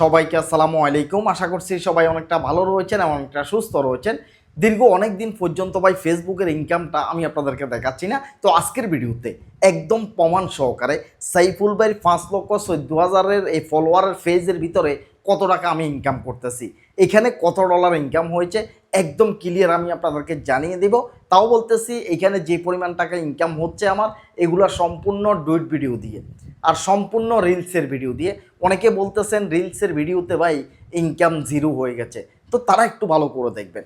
সবাইকে আসসালামু আলাইকুম। আশা করছি সবাই অনেকটা ভালো রয়েছেন এবং অনেকটা সুস্থ রয়েছেন। দীর্ঘ অনেক দিন পর্যন্ত ভাই ফেসবুকের ইনকামটা আমি আপনাদেরকে দেখাচ্ছি না। তো আজকের ভিডিওতে একদম প্রমাণ সহকারে সাইফুল ভাইয়ের পাঁচ লক্ষ চোদ্দ হাজারের এই ফলোয়ারের ফেজের ভিতরে কত টাকা আমি ইনকাম করতেছি। এখানে কত ডলার ইনকাম হয়েছে একদম ক্লিয়ার আমি আপনাদেরকে জানিয়ে দেব। তাও বলতেছি, এখানে যে পরিমাণ টাকা ইনকাম হচ্ছে আমার, এগুলো সম্পূর্ণ ডুইট ভিডিও দিয়ে আর সম্পূর্ণ রিলসের ভিডিও দিয়ে। অনেকে বলতেছেন রিলসের ভিডিওতে ভাই ইনকাম জিরো হয়ে গেছে। তো তারা একটু ভালো করে দেখবেন।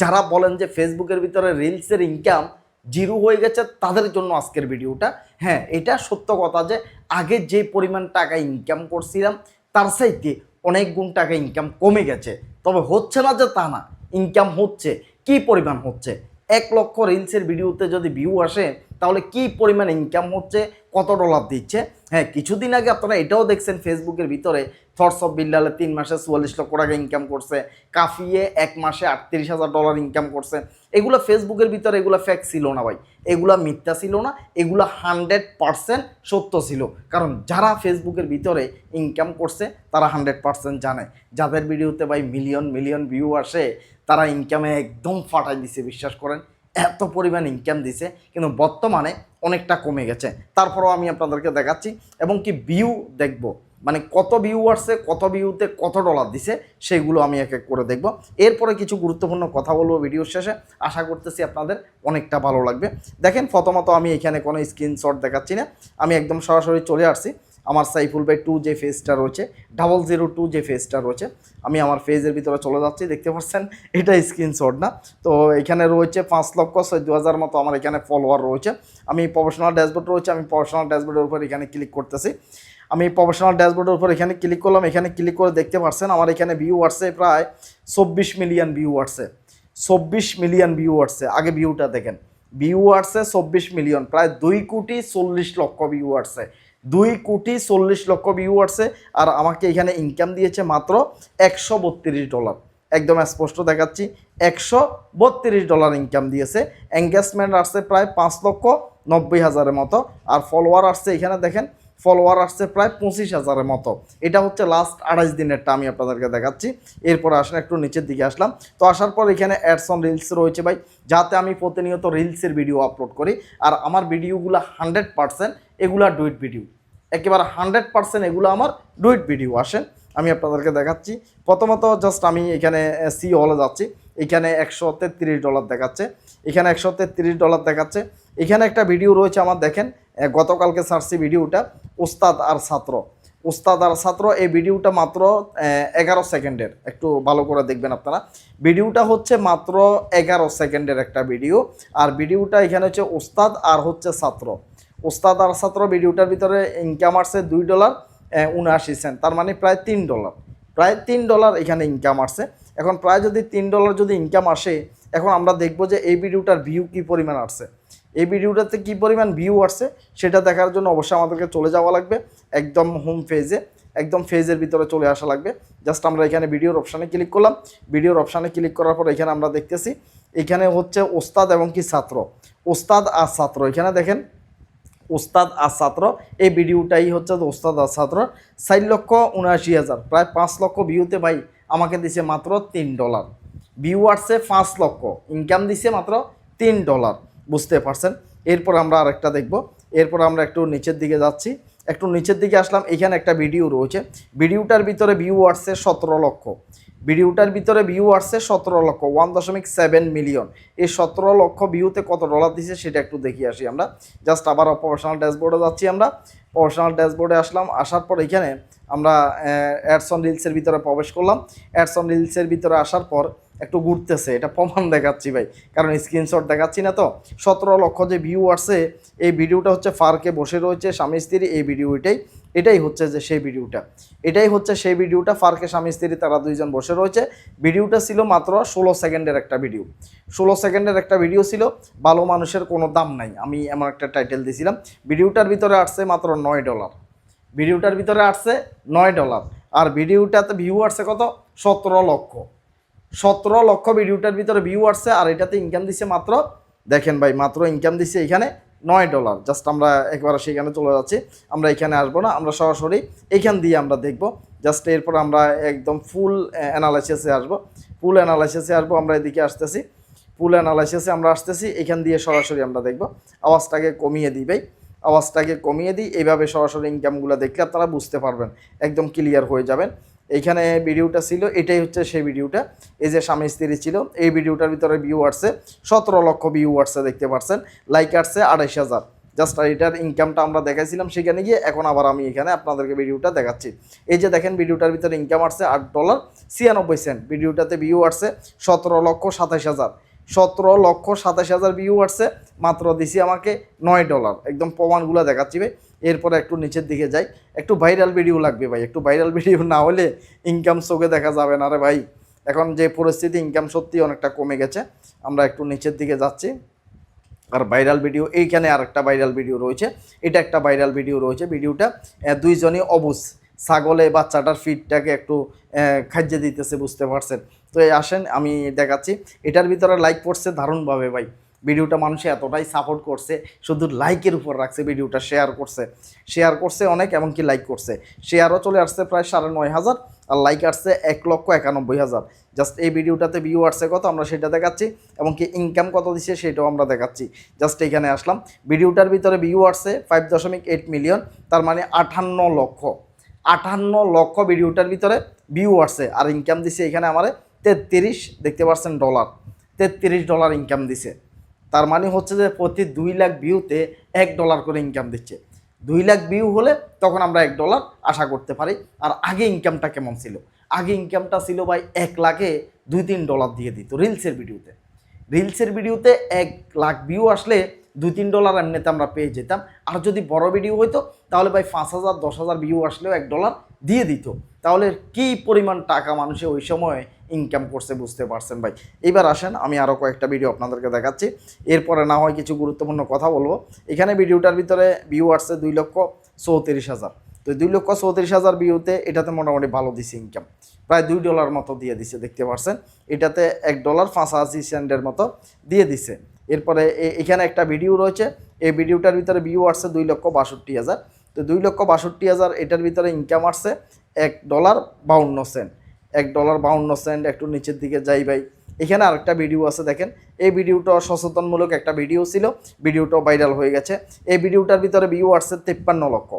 যারা বলেন যে ফেসবুকের ভিতরে রিলসের ইনকাম জিরো হয়ে গেছে, তাদের জন্য আজকের ভিডিওটা হ্যাঁ এটা সত্য কথা যে আগে যে পরিমাণ টাকা ইনকাম করছিলাম, তার সাইতে অনেক গুণ টাকা ইনকাম কমে গেছে। তবে হচ্ছে না যে তা না। ইনকাম হচ্ছে, কি পরিমাণ হচ্ছে? এক লক্ষ রিলসের ভিডিওতে যদি ভিউ আসে, তাহলে কি পরিমাণ ইনকাম হচ্ছে? কত ডলার দিচ্ছে? হ্যাঁ কিছুদিন আগে আপনারা এটাও দেখছেন ফেসবুকের ভিতরে থটস অফ বিল্লালে তিন মাসে চুয়াল্লিশ লক্ষ টাকা ইনকাম করছে, কাফিয়ে এক মাসে আটত্রিশ হাজার ডলার ইনকাম করছে। এগুলো ফেসবুকের ভিতরে এগুলো ফ্যাক ছিল না ভাই। এগুলা মিথ্যা ছিল না, এগুলো হান্ড্রেড পারসেন্ট সত্য ছিল। কারণ যারা ফেসবুকের ভিতরে ইনকাম করছে, তারা হান্ড্রেড পারসেন্ট জানে। যাদের ভিডিওতে ভাই মিলিয়ন মিলিয়ন ভিউ আসে তারা ইনকামে একদম ফাটাই দিছে, বিশ্বাস করেন। এত পরিমাণ ইনকাম দিছে, কিন্তু বর্তমানে অনেকটা কমে গেছে। তারপরও আমি আপনাদেরকে দেখাচ্ছি, এবং কি ভিউ দেখব। মানে কত ভিউ আসছে, কত ভিউতে কত ডলার দিছে সেইগুলো আমি এক এক করে দেখব। এরপরে কিছু গুরুত্বপূর্ণ কথা বলব ভিডিওর শেষে। আশা করতেছি আপনাদের অনেকটা ভালো লাগবে। দেখেন, প্রথমত আমি এখানে কোনো স্ক্রিনশট দেখাচ্ছি না। আমি একদম সরাসরি চলে আসছি। আমার সাইফুল ভাই টু যে ফেজটা রয়েছে ডাবল জিরো টু যে ফেজটা রয়েছে, আমি আমার ফেজের ভিতরে চলে যাচ্ছি, দেখতে পাচ্ছেন? এটা স্ক্রিনশট না। তো এখানে রয়েছে পাঁচ লক্ষ চোদ্দ হাজার মতো আমার এখানে ফলোয়ার রয়েছে। আমি প্রফেশনাল ড্যাশবোর্ড রয়েছে, আমি প্রফেশনাল ড্যাশবোর্ডের উপর এখানে ক্লিক করতেছি। আমি প্রফেশনাল ড্যাশবোর্ডের উপর এখানে ক্লিক করলাম, এখানে ক্লিক করে দেখতে পাচ্ছেন, আমার এখানে ভিউ আসছে প্রায় চব্বিশ মিলিয়ন ভিউ আসছে। চব্বিশ মিলিয়ন ভিউ আসছে। আগে ভিউটা দেখেন। ভিউ আসছে চব্বিশ মিলিয়ন প্রায় দুই কোটি চল্লিশ লক্ষ ভিউ আসছে। দুই কোটি চল্লিশ লক্ষ ভিউ আসছে আর আমাকে এখানে ইনকাম দিয়েছে মাত্র একশো বত্রিশ ডলার একদম স্পষ্ট দেখাচ্ছি, একশো বত্রিশ ডলার ইনকাম দিয়েছে। এঙ্গেজমেন্ট আসছে প্রায় পাঁচ লক্ষ নব্বই হাজারের মতো। আর ফলোয়ার আসছে এখানে দেখেন ফলোয়ার আসছে প্রায় পঁচিশ হাজারের মতো। এটা হচ্ছে লাস্ট আড়াইশ দিনেরটা আমি আপনাদেরকে দেখাচ্ছি। এরপর আসলে একটু নিচের দিকে আসলাম। তো আসার পর এখানে অ্যাডস অন রিলস রয়েছে ভাই, যাতে আমি প্রতিনিয়ত রিলসের ভিডিও আপলোড করি। আর আমার ভিডিওগুলো হান্ড্রেড পার্সেন্ট এগুলা ডুইট ভিডিও একেবারে হান্ড্রেড পার্সেন্ট এগুলো আমার ডুইট ভিডিও আসেন আমি আপনাদেরকে দেখাচ্ছি। প্রথমত জাস্ট আমি এখানে সি হলে যাচ্ছি। এখানে একশো তেত্রিশ ডলার দেখাচ্ছে। এখানে একশো তেত্রিশ ডলার দেখাচ্ছে। এখানে একটা ভিডিও রয়েছে আমার, দেখেন গতকালকে সারছি ভিডিওটা ওস্তাদ আর ছাত্র। ওস্তাদ আর ছাত্র, এই ভিডিওটা মাত্র এগারো সেকেন্ডের। একটু ভালো করে দেখবেন আপনারা। ভিডিওটা হচ্ছে মাত্র এগারো সেকেন্ডের একটা ভিডিও আর ভিডিওটা এখানে হচ্ছে ওস্তাদ আর হচ্ছে ছাত্র। ওস্তাদ আর ছাত্র ভিডিওটার ভিতরে ইনকাম আসছে দুই ডলার উনআশি সেন্ট তার মানে প্রায় তিন ডলার প্রায় তিন ডলার এখানে ইনকাম আসছে। এখন প্রায় যদি তিন ডলার যদি ইনকাম আসে, এখন আমরা দেখব যে এই ভিডিওটার ভিউ কী পরিমাণ আসছে। এই ভিডিওটাতে কী পরিমাণ ভিউ আসছে, সেটা দেখার জন্য অবশ্যই আমাদেরকে চলে যাওয়া লাগবে। একদম হোম ফেজে একদম ফেজের ভিতরে চলে আসা লাগবে। জাস্ট আমরা এখানে ভিডিওর অপশানে ক্লিক করলাম। ভিডিওর অপশানে ক্লিক করার পর এখানে আমরা দেখতেছি, এখানে হচ্ছে ওস্তাদ এবং কি ছাত্র। ওস্তাদ আর ছাত্র। এখানে দেখেন ওস্তাদ আর ছাত্র। এই ভিডিওটাই হচ্ছে ওস্তাদ আর ছাত্র। চার লক্ষ উনআশি হাজার। প্রায় পাঁচ লক্ষ ভিউতে ভাই আমাকে দিছে মাত্র তিন ডলার ভিউ আসছে পাঁচ লক্ষ। ইনকাম দিছে মাত্র তিন ডলার বুঝতে পারছেন? এরপর আমরা আরেকটা দেখব। এরপর আমরা একটু নিচের দিকে যাচ্ছি। একটু নিচের দিকে আসলাম। এখানে একটা ভিডিও রয়েছে। ভিডিওটার ভিতরে ভিউ আসছে সতেরো লক্ষ। ভিডিওটার ভিতরে ভিউ আসছে সতেরো লক্ষ ওয়ান দশমিক সেভেন মিলিয়ন এই সতেরো লক্ষ ভিউতে কত ডলার দিছে সেটা একটু দেখি আসি আমরা। জাস্ট আবার প্রফেশনাল ড্যাশবোর্ডে যাচ্ছি আমরা। প্রফেশনাল ড্যাশবোর্ডে আসলাম, আসার পর এখানে আমরা অ্যাডস অন রিলসের ভিতরে প্রবেশ করলাম। অ্যাডস অন রিলসের ভিতরে আসার পর একটু ঘুরতেছে, এটা প্রমাণ দেখাচ্ছি ভাই, কারণ স্ক্রিনশট দেখাচ্ছি না তো। সতেরো লক্ষ যে ভিউ আসছে, এই ভিডিওটা হচ্ছে ফার্কে বসে রয়েছে স্বামী স্ত্রী এই ভিডিও এটাই। এটাই হচ্ছে যে সেই ভিডিওটা। এটাই হচ্ছে সেই ভিডিওটা ফারকে স্বামী স্ত্রী, তারা দুইজন বসে রয়েছে। ভিডিওটা ছিল মাত্র ষোলো সেকেন্ডের একটা ভিডিও। ষোলো সেকেন্ডের একটা ভিডিও ছিল, ভালো মানুষের কোনো দাম নাই। আমি এমন একটা টাইটেল দিয়েছিলাম ভিডিওটার ভিতরে আসছে মাত্র নয় ডলার। ভিডিওটার ভিতরে আসছে নয় ডলার। আর ভিডিওটাতে ভিউ আসছে কত? সতেরো লক্ষ। সতেরো লক্ষ ভিডিওটার ভিতরে ভিউ আসছে, আর এটাতে ইনকাম দিচ্ছে মাত্র, দেখেন ভাই, মাত্র ইনকাম দিচ্ছে এখানে নয় ডলার। জাস্ট আমরা একবার সেখানে চলে যাচ্ছি। আমরা এখানে আসব না, আমরা সরাসরি এখান দিয়ে আমরা দেখব। জাস্ট এরপর আমরা একদম ফুল অ্যানালাইসিসে আসব। ফুল অ্যানালাইসিসে আসব, আমরা এদিকে আসতেছি। ফুল অ্যানালাইসিসে আমরা আসতেছি, এখান দিয়ে সরাসরি আমরা দেখব। আওয়াজটাকে কমিয়ে দিবেই। আওয়াজটাকে কমিয়ে দিই, এইভাবে সরাসরি ইনকামগুলো দেখলে আপনারা বুঝতে পারবেন। একদম ক্লিয়ার হয়ে যাবেন। এইখানে ভিডিওটা ছিল, এটাই হচ্ছে সেই ভিডিওটা। এই যে স্বামী স্ত্রী ছিল, এই ভিডিওটার ভিতরে ভিউ আসছে, সতেরো লক্ষ ভিউ আসছে, দেখতে পাচ্ছেন লাইক আসছে আড়াইশ হাজার। জাস্ট এটার ইনকামটা আমরা দেখাইছিলাম সেখানে গিয়ে, এখন আবার আমি এখানে আপনাদেরকে ভিডিওটা দেখাচ্ছি। এই যে দেখেন ভিডিওটার ভিতরে ইনকাম আসছে আট ডলার ছিয়ানব্বই সেন্ট ভিডিওটাতে ভিউ আসছে সতেরো লক্ষ সাতাশ হাজার। সতেরো লক্ষ সাতাশ হাজার ভিউ আসছে, মাত্র দিছি আমাকে নয় ডলার একদম প্রমাণগুলো দেখাচ্ছি ভাই। এরপরে একটু নিচের দিকে যাই। একটু ভাইরাল ভিডিও লাগবে ভাই, একটু ভাইরাল ভিডিও না হলে ইনকাম চোখে দেখা যাবে না রে ভাই। এখন যে পরিস্থিতি ইনকাম সত্যি অনেকটা কমে গেছে। আমরা একটু নিচের দিকে যাচ্ছি। আর ভাইরাল ভিডিও এইখানে আর একটা ভাইরাল ভিডিও রয়েছে। এটা একটা ভাইরাল ভিডিও রয়েছে। ভিডিওটা দুইজনই অবুজ ছাগলে বাচ্চাটার ফিডটাকে একটু খাইয়ে দিতেছে, বুঝতে পারছেন? তো এই আসেন, আমি দেখাচ্ছি। এটার ভিতরে লাইক পড়ছে দারুণভাবে ভাই। ভিডিওটা মানুষে এতটাই সাপোর্ট করছে, শুধু লাইকের উপর রাখছে ভিডিওটা শেয়ার করছে। শেয়ার করছে অনেক, এমনকি লাইক করছে। শেয়ারও চলে আসছে প্রায় সাড়ে নয় হাজার, আর লাইক আসছে এক লক্ষ একানব্বই হাজার। জাস্ট এই ভিডিওটাতে ভিউ আসছে কত, আমরা সেটা দেখাচ্ছি, এমনকি ইনকাম কত দিচ্ছে সেটাও আমরা দেখাচ্ছি। জাস্ট এখানে আসলাম। ভিডিওটার ভিতরে ভিউ আসছে ফাইভ দশমিক এইট মিলিয়ন তার মানে আটান্ন লক্ষ। আটান্ন লক্ষ ভিডিওটার ভিতরে ভিউ আসছে আর ইনকাম দিছে এখানে আমার তেত্রিশ, দেখতে পাচ্ছেন ডলার তেত্রিশ ডলার ইনকাম দিছে। তার মানে হচ্ছে যে প্রতি দুই লাখ ভিউতে এক ডলার করে ইনকাম দিচ্ছে। দুই লাখ ভিউ হলে তখন আমরা এক ডলার আশা করতে পারি। আর আগে ইনকামটা কেমন ছিল? আগে ইনকামটা ছিল ভাই এক লাখে দুই তিন ডলার দিয়ে দিত রিলসের ভিডিওতে রিলসের ভিডিওতে এক লাখ ভিউ আসলে দুই তিন ডলার এমনিতে আমরা পেয়ে যেতাম। আর যদি বড় ভিডিও হইতো, তাহলে ভাই পাঁচ হাজার, দশ হাজার ভিউ আসলেও এক ডলার দিয়ে দিত। তাহলে কী পরিমাণ টাকা মানুষে ওই সময় ইনকাম করছে বুঝতে পারছেন ভাই? এবার আসেন, আমি আরও কয়েকটা ভিডিও আপনাদেরকে দেখাচ্ছি। এরপরে না হয় কিছু গুরুত্বপূর্ণ কথা বলব। এখানে ভিডিওটার ভিতরে ভিউ আসছে দুই লক্ষ চৌত্রিশ হাজার। তো দুই লক্ষ চৌত্রিশ হাজার ভিউতে এটাতে মোটামুটি ভালো দিছে ইনকাম প্রায় দুই ডলার মতো দিয়ে দিছে, দেখতে পাচ্ছেন এটাতে এক ডলার পাঁচাশি সেন্টের মতো দিয়ে দিছে। এরপরে এখানে একটা ভিডিও রয়েছে। এই ভিডিওটার ভিতরে ভিউ আসছে দুই লক্ষ বাষট্টি হাজার। তো দুই লক্ষ বাষট্টি হাজার এটার ভিতরে ইনকাম আসছে, এক ডলার বাউন্ন সেন্ট এক ডলার বাউন্ন সেন্ট একটু নিচের দিকে যাই ভাই। এখানে আরেকটা ভিডিও আছে দেখেন। এই ভিডিওটা সচেতনমূলক একটা ভিডিও ছিল। ভিডিওটাও ভাইরাল হয়ে গেছে। এই ভিডিওটার ভিতরে ভিউ আসছে তেপ্পান্ন লক্ষ।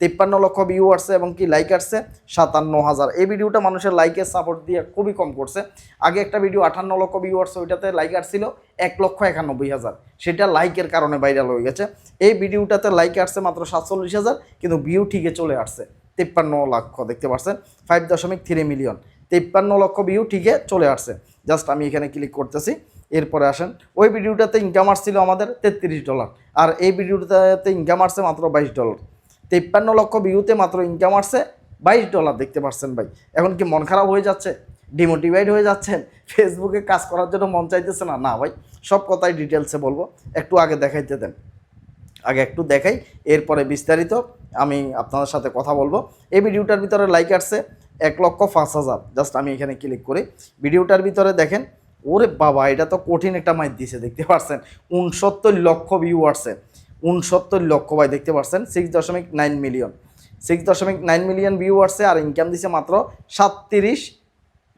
তেপ্পান্ন লক্ষ ভিউ আসছে এবং কি লাইক আসছে? সাতান্ন হাজার। এই ভিডিওটা মানুষের লাইকের সাপোর্ট দিয়ে খুবই কম করছে। আগে একটা ভিডিও আটান্ন লক্ষ ভিউ আসছে, ওইটাতে লাইক আসছিল এক লক্ষ একানব্বই হাজার। সেটা লাইকের কারণে ভাইরাল হয়ে গেছে। এই ভিডিওটাতে লাইক আসছে মাত্র সাতচল্লিশ হাজার, কিন্তু ভিউ ঠিকই চলে আসছে। তেপ্পান্ন লক্ষ, দেখতে পাচ্ছেন? ফাইভ দশমিক থ্রি মিলিয়ন তেপ্পান্ন লক্ষ ভিউ ঠিকই চলে আসছে। জাস্ট আমি এখানে ক্লিক করতেছি। এরপরে আসেন। ওই ভিডিওটাতে ইনকাম আসছিল আমাদের তেত্রিশ ডলার আর এই ভিডিওটাতে ইনকাম আসছে মাত্র বাইশ ডলার তেপ্পান্ন লক্ষ ভিউতে মাত্র ইনকাম আসছে, বাইশ ডলার দেখতে পাচ্ছেন ভাই। এখন কি মন খারাপ হয়ে যাচ্ছে? ডিমোটিভেট হয়ে যাচ্ছেন? ফেসবুকে কাজ করার জন্য মন চাইতেছে না? না ভাই, সব কথাই ডিটেলসে বলব। একটু আগে দেখাইতে দেন। আগে একটু দেখাই, এরপরে বিস্তারিত আমি আপনাদের সাথে কথা বলব। এই ভিডিওটার ভিতরে লাইক আসছে এক লক্ষ পাঁচ হাজার। জাস্ট আমি এখানে ক্লিক করি। ভিডিওটার ভিতরে দেখেন, ওরে বাবা, এটা তো কঠিন একটা মাইক দিছে, দেখতে পাচ্ছেন উনসত্তর লক্ষ ভিউ আসছে। উনসত্তর লক্ষ ভাই, দেখতে পাচ্ছেন সিক্স দশমিক নাইন মিলিয়ন সিক্স দশমিক নাইন মিলিয়ন ভিউ আসছে আর ইনকাম দিছে মাত্র সাতত্রিশ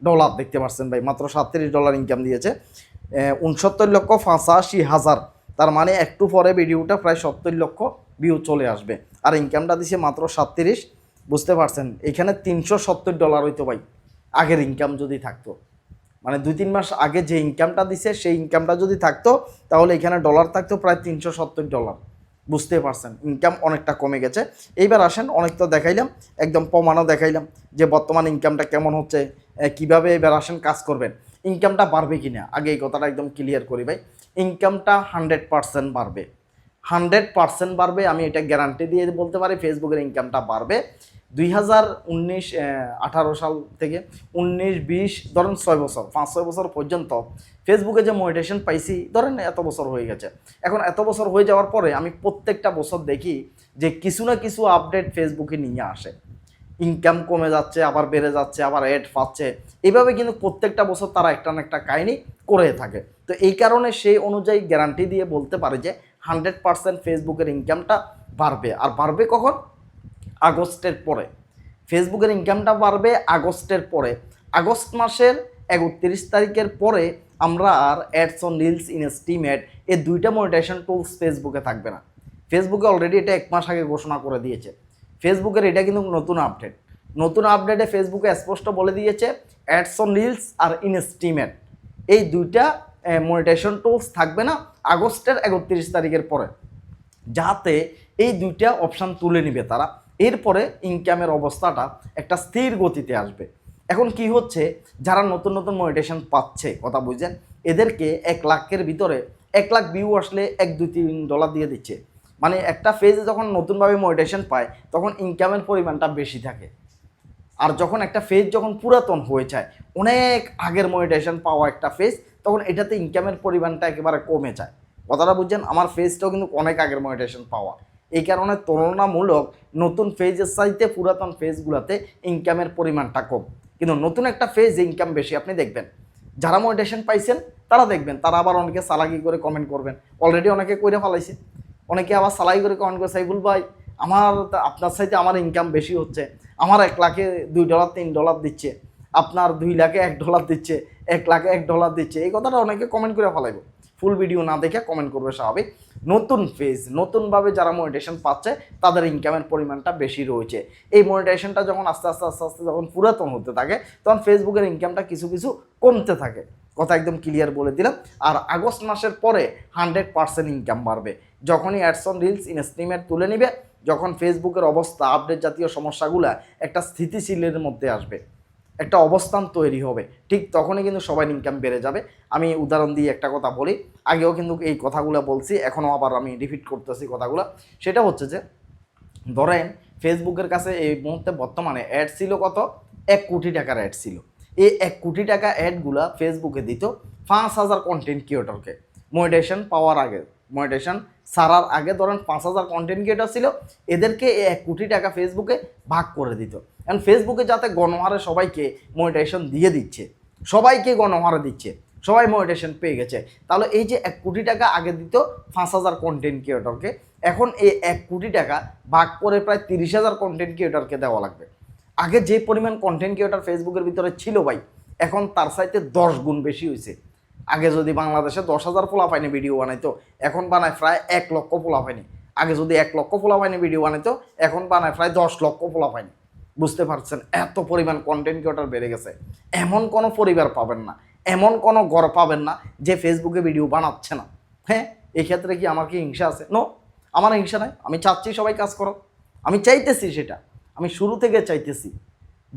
ডলার দেখতে পাচ্ছেন ভাই, মাত্র সাতত্রিশ ডলার ইনকাম দিয়েছে। উনসত্তর লক্ষ পঁচাশি হাজার। তার মানে একটু পরে ভিডিওটা প্রায় সত্তর লক্ষ ভিউ চলে আসবে। আর ইনকামটা দিছে মাত্র সাতত্রিশ, বুঝতে পারছেন? এখানে তিনশো সত্তর ডলার হইতো ভাই, আগের ইনকাম যদি থাকতো। মানে দুই তিন মাস আগে যে ইনকামটা দিছে, সেই ইনকামটা যদি থাকতো, তাহলে এখানে ডলার থাকতো প্রায় তিনশো সত্তর ডলার বুঝতে পারছেন ইনকাম অনেকটা কমে গেছে। এইবার আসেন অনেক তো দেখাইলাম, একদম প্রমাণও দেখাইলাম যে বর্তমান ইনকামটা কেমন হচ্ছে কীভাবে এবার আসেন কাজ করবেন। ইনকামটা বাড়বে কি না আগে এই কথাটা একদম ক্লিয়ার করি ভাই। ইনকামটা হান্ড্রেড পারসেন্ট বাড়বে। হান্ড্রেড পারসেন্ট বাড়বে, আমি এটা গ্যারান্টি দিয়ে বলতে পারি ফেসবুকের ইনকামটা বাড়বে। দুই হাজার উনিশ আঠারো সাল থেকে উনিশ, বিশ, ধরেন ছয় বছর, পাঁচ, ছয় বছর পর্যন্ত ফেসবুকে যে মোটিভেশন পাইছি, ধরেন এত বছর হয়ে গেছে। এখন এত বছর হয়ে যাওয়ার পরে আমি প্রত্যেকটা বছর দেখি যে কিছু না কিছু আপডেট ফেসবুকে নিয়ে আসে। ইনকাম কমে যাচ্ছে, আবার বেড়ে যাচ্ছে, আবার এড পাচ্ছে। এইভাবে কিন্তু প্রত্যেকটা বছর তারা একটা না একটা কাহিনী করে থাকে। তো এই কারণে সেই অনুযায়ী গ্যারান্টি দিয়ে বলতে পারে যে হান্ড্রেড পার্সেন্ট ফেসবুকের ইনকামটা বাড়বে। আর বাড়বে কখন? আগস্টের পরে। ফেসবুকের ইনকামটা বাড়বে আগস্টের পরে। আগস্ট মাসের একত্রিশ তারিখের পরে আমরা আর অ্যাডস অন রিলস ইন স্টিমেট এই দুইটা মনিটাইজেশন টুলস ফেসবুকে থাকবে না। ফেসবুকে অলরেডি এটা এক মাস আগে ঘোষণা করে দিয়েছে। ফেসবুকের এটা কিন্তু নতুন আপডেট নতুন আপডেটে ফেসবুকে স্পষ্ট বলে দিয়েছে অ্যাডস অন রিলস আর ইনস্টিমেট এই দুইটা মনিটাইজেশন টুলস থাকবে না আগস্টের একত্রিশ তারিখের পরে। যাতে এই দুইটা অপশান তুলে নিবে তারা। এরপরে ইনকামের অবস্থাটা একটা স্থির গতিতে আসবে। এখন কি হচ্ছে? যারা নতুন নতুন মনিটেশন পাচ্ছে, কথা বুঝছেন? এদেরকে এক লাখের ভিতরে এক লাখ ভিউ আসলে এক, দুই, তিন ডলার দিয়ে দিচ্ছে। মানে একটা ফেজে যখন নতুনভাবে মনিটেশন পায়, তখন ইনকামের পরিমাণটা বেশি থাকে। আর যখন একটা ফেজ যখন পুরাতন হয়ে যায়, অনেক আগের মনিটাইজেশন পাওয়া একটা ফেজ তখন এটাতে ইনকামের পরিমাণটা একেবারে কমে যায়। কথাটা বুঝছেন? আমার ফেজটাও কিন্তু অনেক আগের মনিটাইজেশন পাওয়া। এই কারণে তুলনামূলক নতুন ফেজের চাইতে পুরাতন ফেজগুলোতে ইনকামের পরিমাণটা কম। কিন্তু নতুন একটা ফেজ ইনকাম বেশি, আপনি দেখবেন। যারা মনিটাইজেশন পাইছেন, তারা দেখবেন, তারা আবার অনেকে সালাকি করে কমেন্ট করবেন। অলরেডি অনেকে কইরে ফেলাইছে। অনেকে আবার সালাই করে কমেন্ট করে সাইফুল ভাই, আমার আপনার সাথে আমার ইনকাম বেশি হচ্ছে। আমার এক লাখে দুই ডলার তিন ডলার দিচ্ছে। আপনার দুই লাখে এক ডলার দিচ্ছে, এক লাখে এক ডলার দিচ্ছে। এই কথাটা অনেকে কমেন্ট করে ফেলাইব। ফুল ভিডিও না দেখে কমেন্ট করবে স্বাভাবিক। নতুন ফেজ নতুনভাবে যারা মনিটেশন পাচ্ছে, তাদের ইনকামের পরিমাণটা বেশি রয়েছে। এই মনিটেশনটা যখন আস্তে আস্তে আস্তে আস্তে যখন পুরাতন হতে থাকে, তখন ফেসবুকের ইনকামটা কিছু কিছু কমতে থাকে। কথা একদম ক্লিয়ার বলে দিলাম। আর আগস্ট মাসের পরে হান্ড্রেড পার্সেন্ট ইনকাম বাড়বে। যখনই অ্যাডসন রিলস ইন ইনস্টিমেট তুলে নিবে, যখন ফেসবুকের অবস্থা আপডেট জাতীয় সমস্যাগুলো একটা স্থিতিশীলের মধ্যে আসবে। একটা অবস্থান তৈরি হবে। ঠিক তখনই কিন্তু সবাই ইনকাম বেড়ে যাবে। আমি উদাহরণ দিয়ে একটা কথা বলি। আগেও কিন্তু এই কথাগুলো বলছি, এখনও আবার আমি রিপিট করতেছি কথাগুলো। সেটা হচ্ছে যে, ধরেন ফেসবুকের কাছে এই মুহূর্তে বর্তমানে অ্যাড ছিল কত? এক কোটি টাকার অ্যাড ছিল। এই এক কোটি টাকা অ্যাডগুলা ফেসবুকে দিত পাঁচ হাজার কন্টেন্ট ক্রিয়েটরকে মনিটেশন পাওয়ার আগে মনিটেশন সারার আগে ধরেন পাঁচ হাজার কন্টেন্ট ক্রিয়েটর ছিল, এদেরকে এক কোটি টাকা ফেসবুকে ভাগ করে দিত। কারণ ফেসবুকে যাতে গণহারে সবাইকে মনিটেশন দিয়ে দিচ্ছে, সবাইকে গণহারে দিচ্ছে, সবাই মনিটেশন পেয়ে গেছে, তাহলে এই যে এক কোটি টাকা আগে দিত পাঁচ হাজার কন্টেন্ট ক্রিয়েটরকে এখন এই এক কোটি টাকা ভাগ করে প্রায় তিরিশ হাজার কন্টেন্ট ক্রিয়েটরকে দেওয়া লাগবে। আগে যে পরিমাণ কন্টেন্ট ক্রিয়েটর ফেসবুকের ভিতরে ছিল ভাই, এখন তার সাইতে দশ গুণ বেশি হয়েছে আগে যদি বাংলাদেশে দশ হাজার পোলা পাইনি ভিডিও বানাইতো, এখন বানায় প্রায় এক লক্ষ পোলা পাইনি আগে যদি এক লক্ষ পোলা পাইনি ভিডিও বানাইতো, এখন বানায় প্রায় দশ লক্ষ পোলা পাইনি বুঝতে পারছেন? এত পরিমাণ কন্টেন্ট ক্রিয়েটর বেড়ে গেছে। এমন কোনো পরিবার পাবেন না, এমন কোনো ঘর পাবেন না যে ফেসবুকে ভিডিও বানাচ্ছে না। হ্যাঁ? এক্ষেত্রে কি আমার কি হিংসা আছে? নো আমার হিংসা নাই। আমি চাচ্ছি সবাই কাজ করো আমি চাইতেছি সেটা। আমি শুরু থেকে চাইতেছি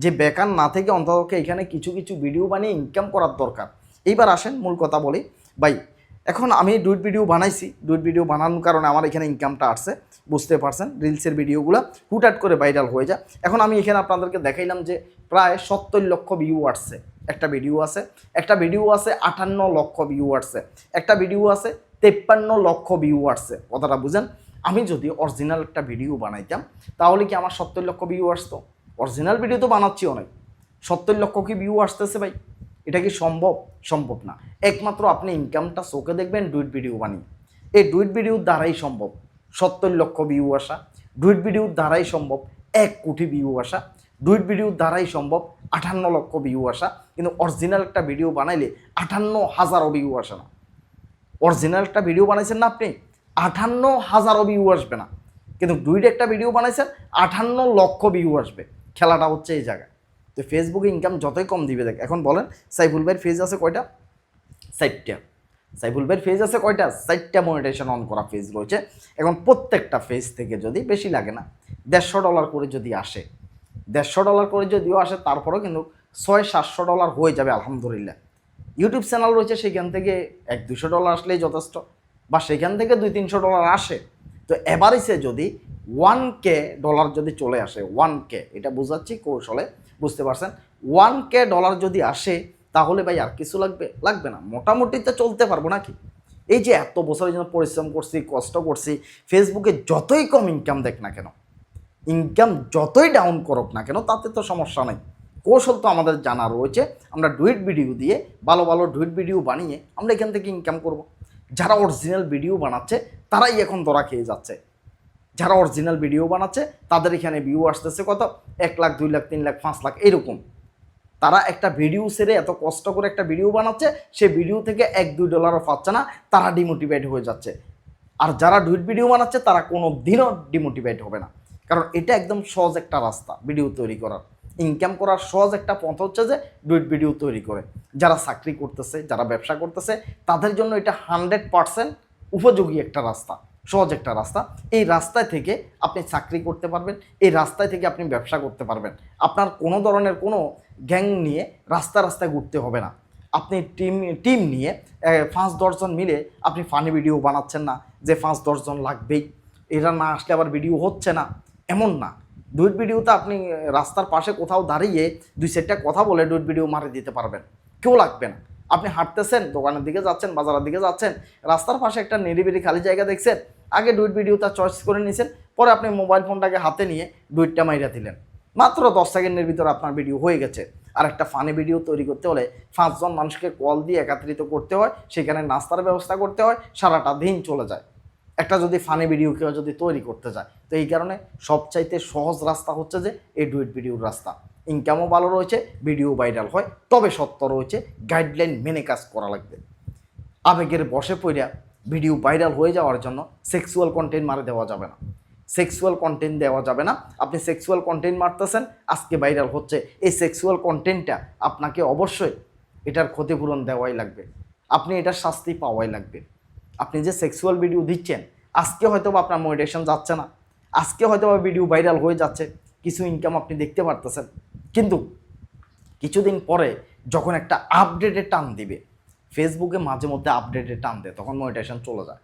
যে বেকার না থেকে অন্তত এখানে কিছু কিছু ভিডিও বানিয়ে ইনকাম করার দরকার। এইবার আসেন, মূল কথা বলি। ভাই, এখন আমি ডুইট ভিডিও বানাইছি। ডুইট ভিডিও বানানোর কারণে আমার এখানে ইনকামটা আসছে, বুঝতে পারছেন? রিলসের ভিডিওগুলো হুটহাট করে ভাইরাল হয়ে যায়। এখন আমি এখানে আপনাদেরকে দেখাইলাম যে প্রায় সত্তর লক্ষ ভিউ আসছে। একটা ভিডিও আছে, একটা ভিডিও আছে আটান্ন লক্ষ ভিউ আসছে, একটা ভিডিও আছে তেপ্পান্ন লক্ষ ভিউ আসছে। কথাটা বুঝেন? আমি যদি অরিজিনাল একটা ভিডিও বানাইতাম, তাহলে কি আমার সত্তর লক্ষ ভিউ আসতো? অরিজিনাল ভিডিও তো বানাচ্ছি অনেক সত্তর লক্ষ কি ভিউ আসতেছে ভাই? এটা কি সম্ভব? সম্ভব না। একমাত্র আপনি ইনকামটা চোখে দেখবেন ডুইট ভিডিও বানিয়ে। এই ডুইট ভিডিওর দ্বারাই সম্ভব। সত্তর লক্ষ ভিউ আসা। ডুইট ভিডিওর দ্বারাই সম্ভব এক কোটি ভিউ আসা। ডুইট ভিডিওর দ্বারাই সম্ভব আটান্ন লক্ষ ভিউ আসা। কিন্তু অরিজিনাল একটা ভিডিও বানাইলে আটান্ন হাজারও ভিউ আসে না। অরিজিনাল একটা ভিডিও বানাইছেন না আপনি আটান্ন হাজারও ভিউ আসবে না। কিন্তু ডুইট একটা ভিডিও বানাইছেন আটান্ন লক্ষ ভিউ আসবে। খেলাটা হচ্ছে এই জায়গায়। তো ফেসবুকে ইনকাম যতই কম দিবে, দেখ, এখন বলেন সাইফুল ভাইয়ের ফেজ আছে কয়টা? সাইটটা সাইফুল ভাইয়ের ফেজ আছে কয়টা? সাইটটা মনিটাইজেশন অন করা ফেজ রয়েছে। এখন প্রত্যেকটা ফেজ থেকে যদি বেশি লাগে না, দেড়শো ডলার করে যদি আসে, দেড়শো ডলার করে যদিও আসে, তারপরেও কিন্তু ছয়, সাতশো ডলার হয়ে যাবে, আলহামদুলিল্লাহ। ইউটিউব চ্যানেল রয়েছে সেখান থেকে এক দুশো ডলার আসলেই যথেষ্ট, বা সেখান থেকে দুই, তিনশো ডলার আসে। তো এভারেজে যদি ওয়ান কে ডলার যদি চলে আসে ওয়ান কে এটা বোঝাচ্ছি কৌশলে বুঝতে পারছেন? ওয়ান কে ডলার যদি আসে, তাহলে ভাই আর কিছু লাগবে? লাগবে না। মোটামুটি তো চলতে পারব নাকি? এই যে এত বছরের জন্য পরিশ্রম করছি, কষ্ট করছি, ফেসবুকে যতই কম ইনকাম দেখ না কেন ইনকাম যতই ডাউন করুক না কেন, তাতে তো সমস্যা নেই। কৌশল তো আমাদের জানা রয়েছে। আমরা ডুইট ভিডিও দিয়ে ভালো ভালো ডুইট ভিডিও বানিয়ে আমরা এখান থেকে ইনকাম করব। যারা অরিজিনাল ভিডিও বানাচ্ছে, তারাই এখন ধরা খেয়ে যাচ্ছে। যারা অরিজিনাল ভিডিও বানাচ্ছে, তাদের এখানে ভিউ আসতেছে কত? এক লাখ, দুই লাখ, তিন লাখ, পাঁচ লাখ, এরকম। তারা একটা ভিডিও সেরে এত কষ্ট করে একটা ভিডিও বানাচ্ছে, সে ভিডিও থেকে এক, দুই ডলারও পাচ্ছে না, তারা ডিমোটিভেট হয়ে যাচ্ছে। আর যারা ডুইট ভিডিও বানাচ্ছে, তারা কোনো দিনও ডিমোটিভেট হবে না। কারণ এটা একদম সহজ একটা রাস্তা ভিডিও তৈরি করার। ইনকাম করার সহজ একটা পথ হচ্ছে যে ডুইট ভিডিও তৈরি করে। যারা চাকরি করতেছে, যারা ব্যবসা করতেছে, তাদের জন্য এটা হান্ড্রেড পারসেন্ট উপযোগী একটা রাস্তা। সহজ একটা রাস্তা। এই রাস্তায় থেকে আপনি চাকরি করতে পারবেন, এই রাস্তায় থেকে আপনি ব্যবসা করতে পারবেন। আপনার কোনো ধরনের কোনো গ্যাং নিয়ে রাস্তা রাস্তায় ঘুরতে হবে না। আপনি টিম টিম নিয়ে পাঁচ দশজন মিলে আপনি ফানি ভিডিও বানাচ্ছেন না যে পাঁচ দশজন লাগবেই। এরা না আসলে আবার ভিডিও হচ্ছে না। এমন না। ডুইট ভিডিওতে আপনি রাস্তার পাশে কোথাও দাঁড়িয়ে দুই চারটা কথা বলে ডুইট ভিডিও মারে দিতে পারবেন। কেউ লাগবে না। আপনি হাঁটতেছেন, দোকানের দিকে যাচ্ছেন, বাজারের দিকে যাচ্ছেন, রাস্তার পাশে একটা নিরিবিলি খালি জায়গা দেখছেন, আগে ডুইট ভিডিওটা চয়েস করে নিয়েছেন পরে আপনি মোবাইল ফোনটাকে হাতে নিয়ে ডুইটটা মাইরা দিলেন। মাত্র দশ সেকেন্ডের ভিতরে আপনার ভিডিও হয়ে গেছে। আর একটা ফানি ভিডিও তৈরি করতে হলে পাঁচজন মানুষকে কল দিয়ে একাত্রিত করতে হয়, সেখানে নাস্তার ব্যবস্থা করতে হয়, সারাটা দিন চলে যায়। একটা যদি ফানি ভিডিও কেউ যদি তৈরি করতে যায় তো এই কারণে সবচাইতে সহজ রাস্তা হচ্ছে যে এই ডুইট ভিডিওর রাস্তা। ইনকামও ভালো রয়েছে ভিডিও ভাইরাল হয়, তবে সত্য রয়েছে গাইডলাইন মেনে কাজ করা লাগবে। আবেগের বসে পড়িয়া ভিডিও ভাইরাল হয়ে যাওয়ার জন্য সেক্সুয়াল কন্টেন্ট মারে দেওয়া যাবে না। সেক্সুয়াল কন্টেন্ট দেওয়া যাবে না। আপনি সেক্সুয়াল কন্টেন্ট মারতেছেন, আজকে ভাইরাল হচ্ছে, এই সেক্সুয়াল কন্টেন্টটা আপনাকে অবশ্যই এটার ক্ষতিপূরণ দেওয়াই লাগবে। আপনি এটার শাস্তি পাওয়াই লাগবে। আপনি যে সেক্সুয়াল ভিডিও দিচ্ছেন, আজকে হয়তো বা আপনার মোটিভেশন যাচ্ছে না। আজকে হয়তো বা ভিডিও ভাইরাল হয়ে যাচ্ছে। কিছু ইনকাম আপনি দেখতে পারতেছেন। কিন্তু কিছুদিন পরে যখন একটা আপডেটে টান দিবে ফেসবুকে মাঝে মধ্যে আপডেটের টান দেয়, তখন মনিটাইজেশন চলে যায়।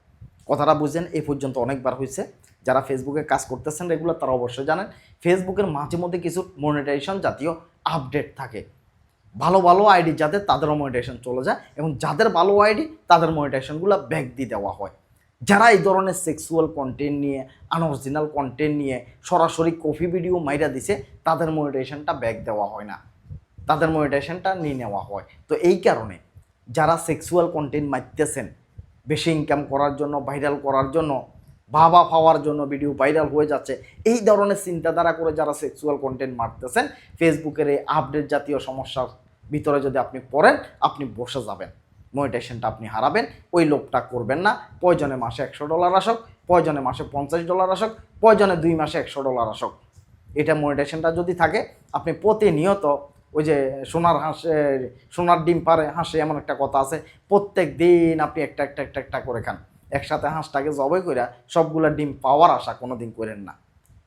কথাটা বুঝেন এই পর্যন্ত অনেকবার হয়েছে। যারা ফেসবুকে কাজ করতেছেন রেগুলার তারা অবশ্যই জানেন ফেসবুকের মাঝে মধ্যে কিছু মনিটাইজেশন জাতীয় আপডেট থাকে। ভালো ভালো আইডি যাদের, তাদেরও মনিটাইজেশন চলে যায় এবং যাদের ভালো আইডি তাদের মনিটাইজেশনগুলো ব্যাক দিয়ে দেওয়া হয়। যারা এই ধরনের সেক্সুয়াল কন্টেন্ট নিয়ে আনঅরিজিনাল কন্টেন্ট নিয়ে সরাসরি কফি ভিডিও মাইরা দিছে, তাদের মনিটাইজেশনটা ব্যাক দেওয়া হয় না। তাদের মনিটাইজেশনটা নিয়ে নেওয়া হয়। তো এই কারণে যারা সেক্সুয়াল কন্টেন্ট মারতেছেন, বেশি ইনকাম করার জন্য ভাইরাল করার জন্য ভাবা পাওয়ার জন্য ভিডিও ভাইরাল হয়ে যাচ্ছে, এই ধরনের চিন্তাধারা করে যারা সেক্সুয়াল কন্টেন্ট মারতেছেন ফেসবুকের এই আপডেট জাতীয় সমস্যার ভিতরে যদি আপনি পড়েন, আপনি বসে যাবেন। মনিটাইজেশনটা আপনি হারাবেন, ওই লোকটা করবেন না। প্রয়োজনে মাসে একশো ডলার আসক, প্রয়োজনে মাসে পঞ্চাশ ডলার আসক, প্রয়োজনে দুই মাসে একশো ডলার আসক। এটা মনিটাইজেশনটা যদি থাকে, আপনি প্রতিনিয়ত ওই যে সোনার হাঁসে, সোনার ডিম পারে হাঁসে এমন একটা কথা আছে, প্রত্যেক দিন আপনি একটা একটা একটা একটা করে খান। একসাথে হাঁসটাকে জবাই করে সবগুলা ডিম পাওয়ার আশা কোনো দিন করেন না।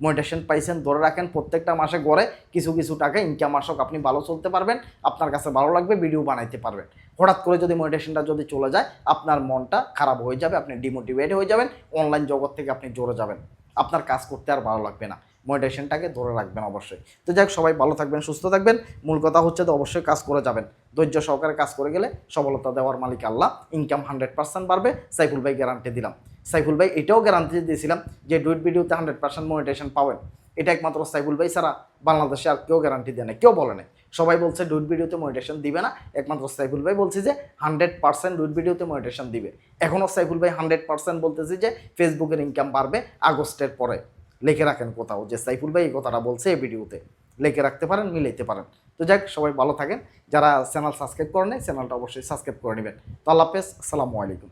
মনিটেশন পাইছেন, ধরে রাখেন প্রত্যেকটা মাসে গড়ে কিছু কিছু টাকা ইনকাম আসক, আপনি ভালো চলতে পারবেন, আপনার কাছে ভালো লাগবে ভিডিও বানাইতে পারবেন। হঠাৎ করে যদি মনিটেশনটা যদি চলে যায়, আপনার মনটা খারাপ হয়ে যাবে, আপনি ডিমোটিভেট হয়ে যাবেন অনলাইন জগৎ থেকে আপনি জোরে যাবেন। আপনার কাজ করতে আর ভালো লাগবে না। মোটিভেশনটাকে ধরে রাখবেন অবশ্যই। তো যাই সবাই ভালো থাকবেন, সুস্থ থাকবেন। মূল কথা হচ্ছে তো অবশ্যই কাজ করে যাবেন। ধৈর্য সহকারে কাজ করে গেলে সফলতা দেওয়ার মালিক আল্লাহ। ইনকাম হান্ড্রেড পার্সেন্ট বাড়বে, সাইফুল ভাই গ্যারান্টি দিলাম। সাইফুল ভাই, এটাও গ্যারান্টি দিয়েছিলাম যে ডুইট ভিডিওতে হান্ড্রেড পার্সেন্ট মোটিভেশন পাবেন। এটা একমাত্র সাইফুল ভাই ছাড়া বাংলাদেশে আর কেউ গ্যারান্টি দেয় না কেউ বলে না সবাই বলছে ডুইট ভিডিওতে মোটিভেশন দিবে না, একমাত্র সাইফুল ভাই বলছে যে হান্ড্রেড পার্সেন্ট ডুইট ভিডিওতে মোটিভেশন দিবে। এখনও সাইফুল ভাই হান্ড্রেড পার্সেন্ট বলতেছে যে ফেসবুকের ইনকাম বাড়বে আগস্টের পরে। লিখে রাখেন কোথাও যে সাইফুল ভাই এই কথাটা বলছে এই ভিডিওতে লিখে রাখতে পারেন, মিলাইতে পারেন। তো যাক সবাই ভালো থাকেন। যারা চ্যানেল সাবস্ক্রাইব করেন চ্যানেলটা অবশ্যই সাবস্ক্রাইব করে নেবেন। তো আল্লাহ হাফেজ, আসসালামু আলাইকুম।